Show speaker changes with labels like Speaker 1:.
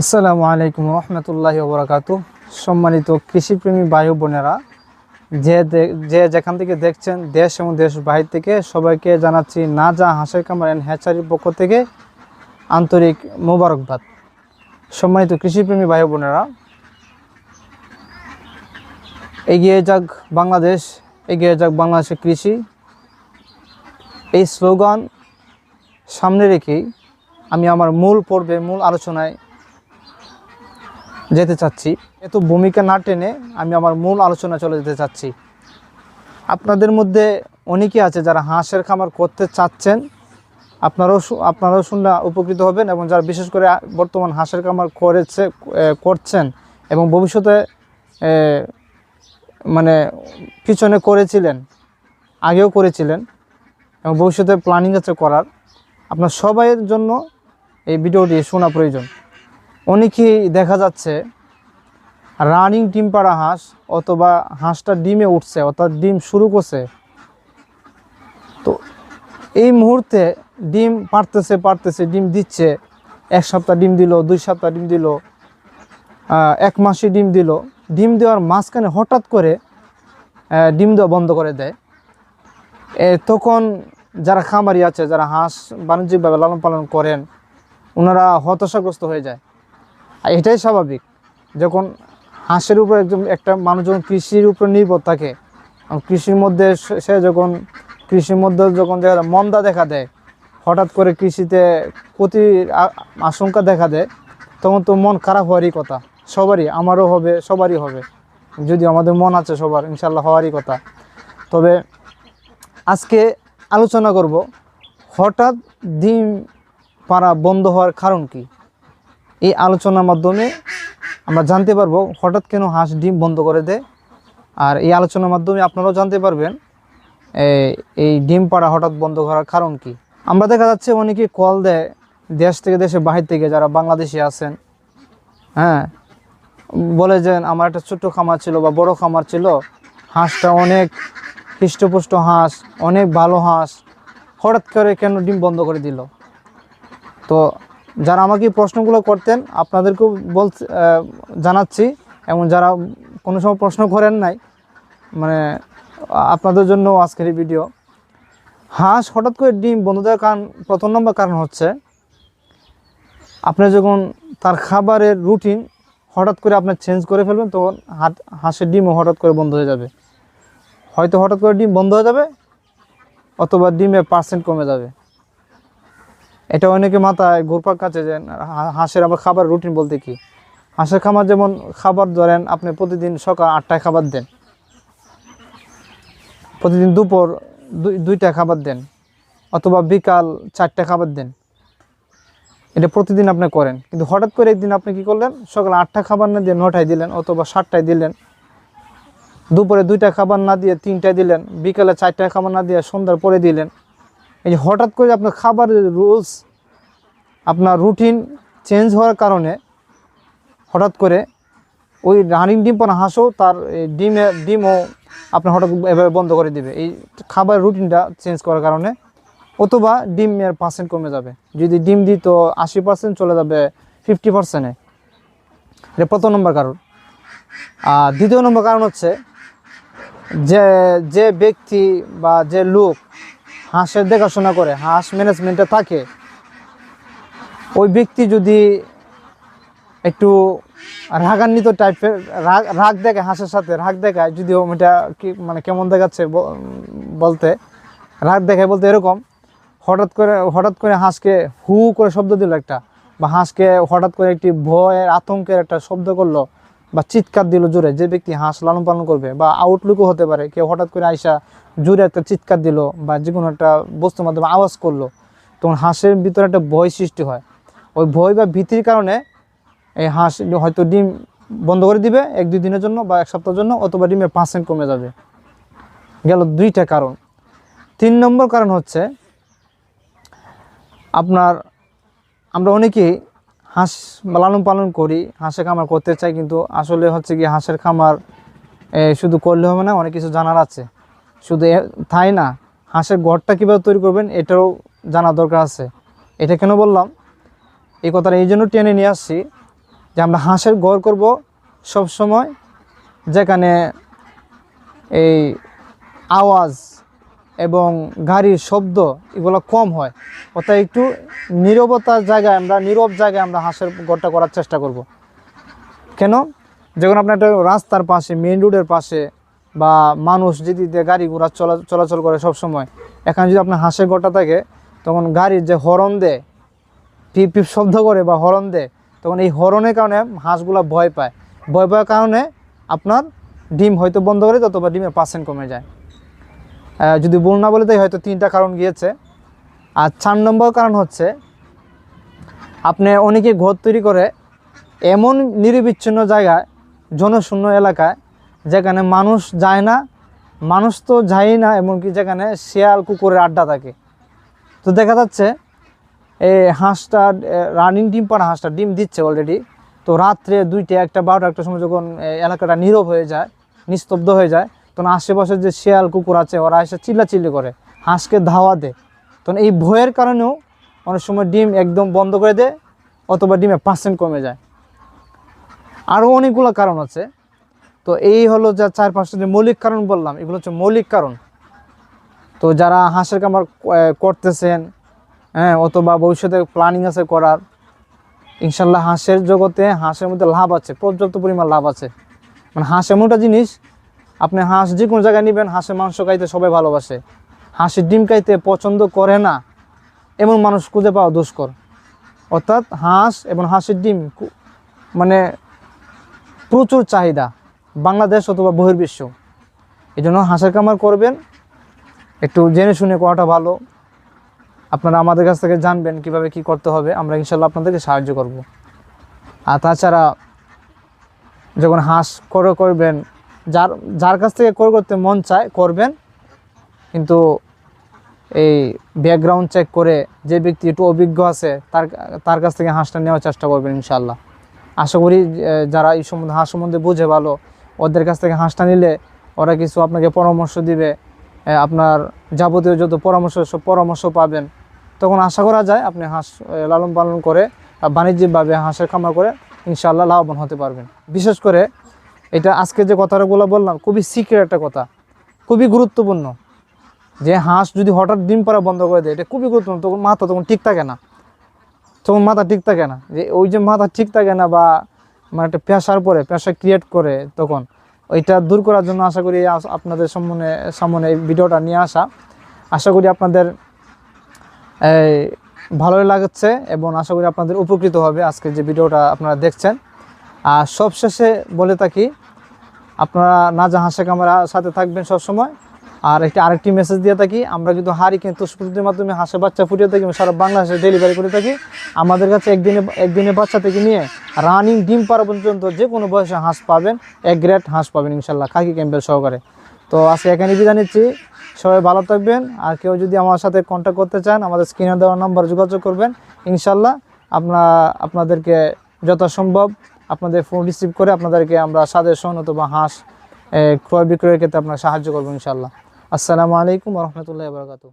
Speaker 1: আসসালামু আলাইকুম রহমতুল্লাহ বরাকাত সম্মানিত কৃষিপ্রেমী বায়ু বোনেরা, যে যে যেখান থেকে দেখছেন দেশ এবং দেশ বাহির থেকে, সবাইকে জানাচ্ছি না যা হাঁসের কামার অ্যান্ড হ্যাচারির পক্ষ থেকে আন্তরিক মোবারকবাদ। সম্মানিত কৃষিপ্রেমী বায়ু বোনেরা, এগিয়ে যাক বাংলাদেশ, এগিয়ে যাক বাংলাদেশের কৃষি। এই স্লোগান সামনে রেখেই আমি আমার মূল পর্বে, মূল আলোচনায় যেতে চাচ্ছি। এত ভূমিকা না টেনে আমি আমার মূল আলোচনা চলে যেতে চাচ্ছি। আপনাদের মধ্যে অনেকে আছে যারা হাঁসের খামার করতে চাচ্ছেন। আপনারাও আপনারাও শুনলে উপকৃত হবেন এবং যারা বিশেষ করে বর্তমান হাঁসের খামার করেছে করছেন এবং ভবিষ্যতে মানে পিছনে করেছিলেন, আগেও করেছিলেন এবং ভবিষ্যতে প্ল্যানিং আছে করার। আপনার সবাইয়ের জন্য এই ভিডিওটি শোনা প্রয়োজন। অনেকেই দেখা যাচ্ছে রানিং ডিম পাড়া হাঁস অথবা হাঁসটা ডিমে উঠছে, অর্থাৎ ডিম শুরু করছে। তো এই মুহূর্তে ডিম পারতেছে পারতেছে ডিম দিচ্ছে, এক সপ্তাহ ডিম দিল, দুই সপ্তাহ ডিম দিল এক মাসে ডিম দিল। ডিম দেওয়ার মাঝখানে হঠাৎ করে ডিম দেওয়া বন্ধ করে দেয়। তখন যারা খামারি আছে, যারা হাঁস বাণিজ্যিকভাবে লালন পালন করেন ওনারা হতাশাগ্রস্ত হয়ে যায়। আর এটাই স্বাভাবিক। যখন হাঁসের উপর একজন একটা মানুষ যখন কৃষির উপর নির্ভর থাকে কৃষির মধ্যে সে- যখন কৃষির মধ্যে যখন দেখা যায় মন্দা দেখা দেয়, হঠাৎ করে কৃষিতে ক্ষতির আশঙ্কা দেখা দেয়, তখন তো মন খারাপ হওয়ারই কথা। সবারই, আমারও হবে, সবারই হবে। যদি আমাদের মন আছে সবার ইনশাল্লাহ হওয়ারই কথা। তবে আজকে আলোচনা করব, হঠাৎ ডিম পাড়া বন্ধ হওয়ার কারণ কি? এই আলোচনার মাধ্যমে আমরা জানতে পারব হঠাৎ কেন হাঁস ডিম বন্ধ করে দেয়। আর এই আলোচনার মাধ্যমে আপনারাও জানতে পারবেন এই- ডিম পাড়া হঠাৎ বন্ধ করার কারণ কি। আমরা দেখা যাচ্ছে অনেকে কল দেয় দেশ থেকে দেশে বাহির থেকে যারা বাংলাদেশে আছেন হ্যাঁ বলে যে আমার একটা ছোট্ট খামার ছিল বা বড় খামার ছিল, হাঁসটা অনেক হৃষ্টপুষ্ট হাঁস, অনেক ভালো হাঁস, হঠাৎ করে কেন ডিম বন্ধ করে দিল। তো যারা আমাকে প্রশ্নগুলো করতেন, আপনাদেরকেও বল জানাচ্ছি। এবং যারা কোনো সময় প্রশ্ন করেন নাই মানে আপনাদের জন্য আজকের এই ভিডিও। হাঁস হঠাৎ করে ডিম, বন্ধ দেওয়ার কারণ, প্রথম নম্বর কারণ হচ্ছে, আপনি যখন তার খাবারের রুটিন হঠাৎ করে আপনি চেঞ্জ করে ফেলবেন, তখন হাট, হাঁসের ডিমও হঠাৎ করে বন্ধ হয়ে যাবে। হয়তো হঠাৎ করে ডিম বন্ধ হয়ে যাবে, অথবা ডিমের পার্সেন্ট কমে যাবে। এটা অনেকে মাথায় ঘুরপাক কাছে যে হাঁসের আবার খাবার রুটিন বলতে কি? হাঁসের খামার যেমন খাবার ধরেন, আপনি প্রতিদিন সকাল আটটায় খাবার দেন। প্রতিদিন দুপুর দুই দুইটা খাবার দেন, অথবা বিকাল চারটা খাবার দেন। এটা প্রতিদিন আপনি করেন। কিন্তু হঠাৎ করে একদিন আপনি কি করলেন? সকাল আটটা খাবার না দিয়ে নটায় দিলেন, অথবা সাতটায় দিলেন। দুপুরে দুইটা খাবার না দিয়ে তিনটায় দিলেন, বিকালে চারটায় খাবার না দিয়ে সন্ধ্যার পরে দিলেন। এই হঠাৎ করে আপনার খাবারের রুলস, আপনার রুটিন চেঞ্জ হওয়ার কারণে হঠাৎ করে ওই রানিং ডিম পানা হাঁসও তার ডিমে, ডিমও আপনার হঠাৎ এভাবে বন্ধ করে দিবে। এই খাবারের রুটিনটা চেঞ্জ করার কারণে অথবা ডিমের পার্সেন্ট কমে যাবে। যদি ডিম দিই তো আশি পার্সেন্ট চলে যাবে ফিফটি পার্সেন্টে এটা প্রথম নম্বর কারণ। আর দ্বিতীয় নম্বর কারণ হচ্ছে যে যে ব্যক্তি বা যে লোক হাঁসের দেখাশোনা করে, হাঁস ম্যানেজমেন্টে থাকে। ওই ব্যক্তি যদি একটু রাগান্বিত টাইপের রাগ রাগ দেখায় হাঁসের সাথে, রাগ দেখায় যদিও এটা কি মানে কেমন দেখাচ্ছে বলতে, রাগ দেখায় বলতে এরকম, হঠাৎ করে হঠাৎ করে হাঁসকে হু করে শব্দ দিল একটা, বা হাঁসকে হঠাৎ করে একটি ভয়ের, আতঙ্কের একটা শব্দ করল বা চিৎকার দিল জোরে, যে ব্যক্তি হাঁস লালন পালন করবে বা আউটলুকও হতে পারে, কেউ হঠাৎ করে আইসা জোরে একটা চিৎকার দিল বা যে কোনো একটা বস্তুর মাধ্যমে আওয়াজ করল, তখন হাঁসের ভিতরে একটা ভয় সৃষ্টি হয়। ওই ভয় বা ভীতির কারণে এই হাঁস হয়তো ডিম বন্ধ করে দিবে এক দুই দিনের জন্য বা এক সপ্তাহের জন্য অথবা ডিমের পার্সেন্ট কমে যাবে। গেল দুইটা কারণ। তিন নম্বর কারণ হচ্ছে, আপনার আমরা অনেকেই হাঁস লালন পালন করি, হাঁসের খামার করতে চাই, কিন্তু আসলে হচ্ছে কি হাঁসের খামার শুধু করলে হবে না, অনেক কিছু জানার আছে। শুধু তাই না? হাঁসের ঘরটা কীভাবে তৈরি করবেন, এটাও জানা দরকার আছে। এটা কেন বললাম? এই কথাটা এই জন্য টেনে নিয়ে আসছি যে আমরা হাঁসের ঘর করব সব সময় যেখানে এই আওয়াজ এবং গাড়ির শব্দ এগুলো কম হয়। অর্থাৎ একটু নীরবতার জায়গায় আমরা, নীরব জায়গায় আমরা হাঁসের ঘরটা করার চেষ্টা করব। কেন? যখন আপনার একটা রাস্তার পাশে মেন রোডের পাশে বা মানুষ যদি গাড়ি ঘোড়া চলা, চলাচল করে সব সময় এখানে যদি আপনার হাঁসের ঘরটা থাকে, তখন গাড়ির যে হরন দেয়, পিপ পিপ শব্দ করে বা হরন দেয়, তখন এই হরনের কারণে হাঁসগুলা ভয় পায়। ভয় পাওয়ার কারণে আপনার ডিম হয়তো বন্ধ করে অথবা ডিমের পার্সেন্ট কমে যায়। যদি ভুল না বলে তাই হয়তো তিনটা কারণ গিয়েছে। আর চার নম্বর কারণ হচ্ছে, আপনি অনেকে ঘর তৈরি করে এমন নিরবিচ্ছিন্ন জায়গায়, জনশূন্য এলাকায়, যেখানে মানুষ যায় না, মানুষ তো যায় না, এমনকি যেখানে শিয়াল কুকুরের আড্ডা থাকে। তো দেখা যাচ্ছে, এই হাঁসটা রানিং ডিম পাড়া হাঁসটা ডিম দিচ্ছে অলরেডি তো রাত্রে দুইটা, একটা বারোটা, একটা সময় যখন এলাকাটা নীরব হয়ে যায়, নিস্তব্ধ হয়ে যায় তখন আশেপাশে যে শেয়াল কুকুর আছে, ওরা এসে চিল্লাচিল্লি করে, হাঁসকে ধাওয়া দেয়। তখন এই ভয়ের কারণেও অনেক সময় ডিম একদম বন্ধ করে দেয়, অথবা ডিমের পার্সেন্ট কমে যায়। আরও অনেকগুলো কারণ আছে। তো এই হলো যা চার পাঁচটা যে মৌলিক কারণ বললাম, এগুলো হচ্ছে মৌলিক কারণ। তো যারা হাঁসের কামার করতেছেন হ্যাঁ অথবা ভবিষ্যতে প্ল্যানিং আছে করার, ইনশাল্লাহ হাঁসের জগতে হাঁসের মধ্যে লাভ আছে, পর্যাপ্ত পরিমাণ লাভ আছে। মানে হাঁস এমন একটা জিনিস আপনি হাঁস যে কোনো জায়গায় নেবেন, হাঁসের মাংস খাইতে সবাই ভালোবাসে। হাঁসের ডিম খাইতে পছন্দ করে না, এমন মানুষ খুঁজে পাওয়া দুষ্কর। অর্থাৎ হাঁস এবং হাঁসের ডিম মানে প্রচুর চাহিদা, বাংলাদেশ অথবা বহির্বিশ্ব। এই জন্য হাঁসের কামার করবেন। একটু জেনে শুনে করাটা ভালো। আপনারা আমাদের কাছ থেকে জানবেন কীভাবে কি করতে হবে, আমরা ইনশাল্লাহ আপনাদেরকে সাহায্য করব। আর তাছাড়া যখন হাঁস করে করবেন যার যার কাছ থেকে করে করতে মন চায়, করবেন। কিন্তু এই ব্যাকগ্রাউন্ড চেক করে যে ব্যক্তি একটু অভিজ্ঞ আছে, তার তার কাছ থেকে হাঁসটা নেওয়ার চেষ্টা করবেন ইনশাল্লাহ আশা করি যারা এই সম্বন্ধে, হাঁস সম্বন্ধে বুঝে ভালো, ওদের কাছ থেকে হাঁসটা নিলে ওরা কিছু আপনাকে পরামর্শ দিবে। আপনার যাবতীয় যত পরামর্শ, সব পরামর্শ পাবেন। তখন আশা করা যায় আপনি হাঁস লালন পালন করে বাণিজ্যিকভাবে হাঁসের খামার করে ইনশাল্লাহ লাভবান হতে পারবেন। বিশেষ করে এটা আজকে যে কথাগুলো বললাম, খুবই সিক্রেট একটা কথা, খুবই গুরুত্বপূর্ণ। যে হাঁস যদি হঠাৎ ডিম পাড়া বন্ধ করে দেয়, এটা খুবই গুরুত্বপূর্ণ, তখন মাথা তখন ঠিক থাকে না। তখন মাথা ঠিক থাকে না। যে ওই যে মাথা ঠিক থাকে না বা মানে একটা পেশার পরে, পেশা ক্রিয়েট করে তখন, ওইটা দূর করার জন্য আশা করি আপনাদের সামনে সামনে এই ভিডিওটা নিয়ে আসা। আশা করি আপনাদের ভালোই লাগছে এবং আশা করি আপনাদের উপকৃত হবে আজকে যে ভিডিওটা আপনারা দেখছেন। আর সবশেষে বলে থাকি, আপনারা নাজা হাসে ক্যামেরার সাথে থাকবেন সবসময়। আর একটি আরেকটি মেসেজ দিয়ে থাকি, আমরা কিন্তু হারি কিন্তু স্কুলের মাধ্যমে হাঁসের বাচ্চা ফুটিয়ে থাকি সারা বাংলাদেশে ডেলিভারি করে থাকি। আমাদের কাছে একদিনে একদিনে বাচ্চা থেকে নিয়ে রানিং ডিম পাড়া পর্যন্ত যে কোনো বয়সে হাঁস পাবেন, এক গ্রেড হাঁস পাবেন ইনশাল্লাহ খাকি ক্যাম্পেল সহকারে। তো আজকে এখানে বিদায় নিচ্ছি, সবাই ভালো থাকবেন, আর কেউ যদি আমার সাথে কন্ট্যাক্ট করতে চান, আমাদের স্ক্রিনে দেওয়া নাম্বার যোগাযোগ করবেন ইনশাল্লাহ আপনার, আপনাদেরকে যথাসম্ভব আপনাদের ফোন রিসিভ করে আপনাদেরকে আমরা সাজেশন অথবা হাঁস ক্রয় বিক্রয়ের ক্ষেত্রে আপনার সাহায্য করব ইনশাল্লাহ আসসালামু আলাইকুম রহমতুল্লাহ বারকাতু